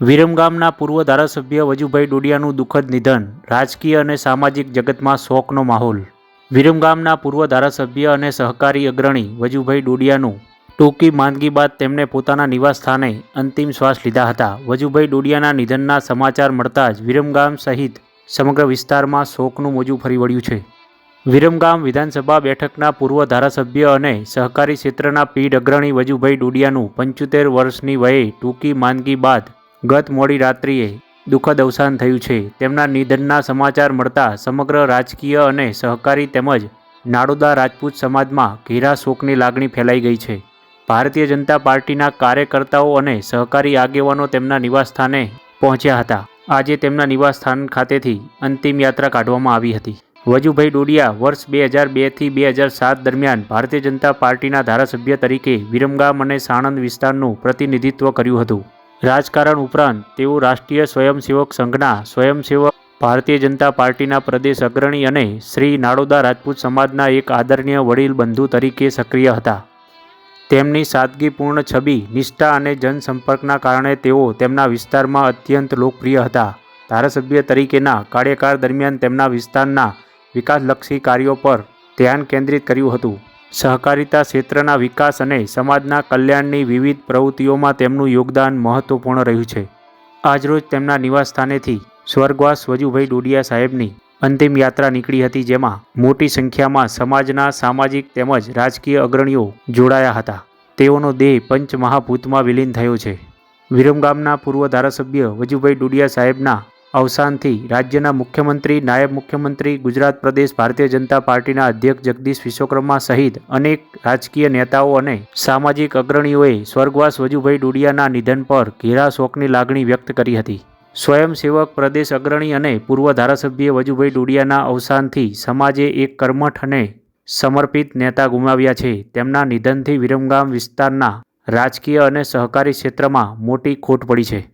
વિરમગામના પૂર્વ ધારાસભ્ય વજુભાઈ ડોડિયાનું દુઃખદ નિધન, રાજકીય અને સામાજિક જગતમાં શોકનો માહોલ. વિરમગામના પૂર્વ ધારાસભ્ય અને સહકારી અગ્રણી વજુભાઈ ડોડિયાનું ટૂંકી માંદગી બાદ તેમણે પોતાના નિવાસ સ્થાને અંતિમ શ્વાસ લીધા હતા. વજુભાઈ ડોડિયાના નિધનના સમાચાર મળતા જ વિરમગામ સહિત સમગ્ર વિસ્તારમાં શોકનું મોજું ફરી વળ્યું છે. વિરમગામ વિધાનસભા બેઠકના પૂર્વ ધારાસભ્ય અને સહકારી ક્ષેત્રના પીઢ અગ્રણી વજુભાઈ ડોડિયાનું પંચોતેર વર્ષની વયે ટૂંકી માંદગી બાદ ગત મોડી રાત્રિએ દુઃખદ અવસાન થયું છે. તેમના નિધનના સમાચાર મળતા સમગ્ર રાજકીય અને સહકારી તેમજ નાડોદા રાજપૂત સમાજમાં ઘેરા શોકની લાગણી ફેલાઈ ગઈ છે. ભારતીય જનતા પાર્ટીના કાર્યકર્તાઓ અને સહકારી આગેવાનો તેમના નિવાસસ્થાને પહોંચ્યા હતા. આજે તેમના નિવાસસ્થાન ખાતેથી અંતિમ યાત્રા કાઢવામાં આવી હતી. વજુભાઈ ડોડિયા વર્ષ બે હજાર બેથી બે હજાર સાત દરમિયાન ભારતીય જનતા પાર્ટીના ધારાસભ્ય તરીકે વિરમગામ અને સાણંદ વિસ્તારનું પ્રતિનિધિત્વ કર્યું હતું. રાજકારણ ઉપરાંત તેઓ રાષ્ટ્રીય સ્વયંસેવક સંઘના સ્વયંસેવક, ભારતીય જનતા પાર્ટીના પ્રદેશ અગ્રણી અને શ્રી નાડોદા રાજપૂત સમાજના એક આદરણીય વડીલ બંધુ તરીકે સક્રિય હતા. તેમની સાદગીપૂર્ણ છબી, નિષ્ઠા અને જનસંપર્કના કારણે તેઓ તેમના વિસ્તારમાં અત્યંત લોકપ્રિય હતા. ધારાસભ્ય તરીકેના કાર્યકાળ દરમિયાન તેમના વિસ્તારના વિકાસલક્ષી કાર્યો પર ધ્યાન કેન્દ્રિત કર્યું હતું. સહકારિતા ક્ષેત્રના વિકાસ અને સમાજના કલ્યાણની વિવિધ પ્રવૃત્તિઓમાં તેમનું યોગદાન મહત્વપૂર્ણ રહ્યું છે. આજરોજ તેમના નિવાસસ્થાનેથી સ્વર્ગવાસ વજુભાઈ ડોડિયા સાહેબની અંતિમ યાત્રા નીકળી હતી, જેમાં મોટી સંખ્યામાં સમાજના સામાજિક તેમજ રાજકીય અગ્રણીઓ જોડાયા હતા. તેઓનો દેહ પંચમહાભૂતમાં વિલીન થયો છે. વિરમગામના પૂર્વ ધારાસભ્ય વજુભાઈ ડુડિયા સાહેબના અવસાનથી રાજ્યના મુખ્યમંત્રી, નાયબ મુખ્યમંત્રી, ગુજરાત પ્રદેશ, ભારતીય જનતા પાર્ટીના અધ્યક્ષ જગદીશ વિશ્વકર્મા સહિત અનેક રાજકીય નેતાઓ અને સામાજિક અગ્રણીઓએ સ્વર્ગવાસ વજુભાઈ ડુડિયાના નિધન પર ઘેરા શોકની લાગણી વ્યક્ત કરી હતી. સ્વયંસેવક, પ્રદેશ અગ્રણી અને પૂર્વ ધારાસભ્ય વજુભાઈ ડુડિયાના અવસાનથી સમાજે એક કર્મઠ અને સમર્પિત નેતા ગુમાવ્યા છે. તેમના નિધનથી વિરમગામ વિસ્તારના રાજકીય અને સહકારી ક્ષેત્રમાં મોટી ખોટ પડી છે.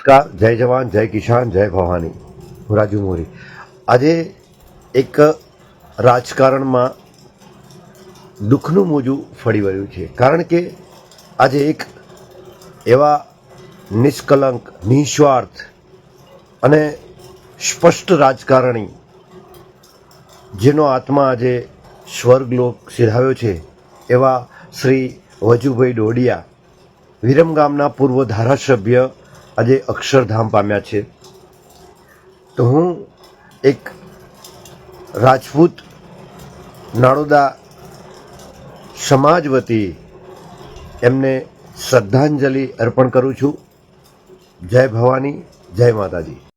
નમસ્કાર, જય જવાન, જય કિસાન, જય ભવાની. હું રાજુ મોરી. આજે એક રાજકારણમાં દુઃખનું મોજું ફળી વળ્યું છે. કારણ કે આજે એક એવા નિષ્કલંક, નિસ્વાર્થ અને સ્પષ્ટ રાજકારણી, જેનો આત્મા આજે સ્વર્ગલોક સિધાવ્યો છે, એવા શ્રી વજુભાઈ ડોડિયા વિરમગામના પૂર્વ ધારાસભ્ય આજે અક્ષરધામ પામ્યા છે. તો હું એક રાજપૂત નાળોદા સમાજ વતી એમને શ્રદ્ધાંજલિ અર્પણ કરું છું. જય ભવાની, જય માતાજી.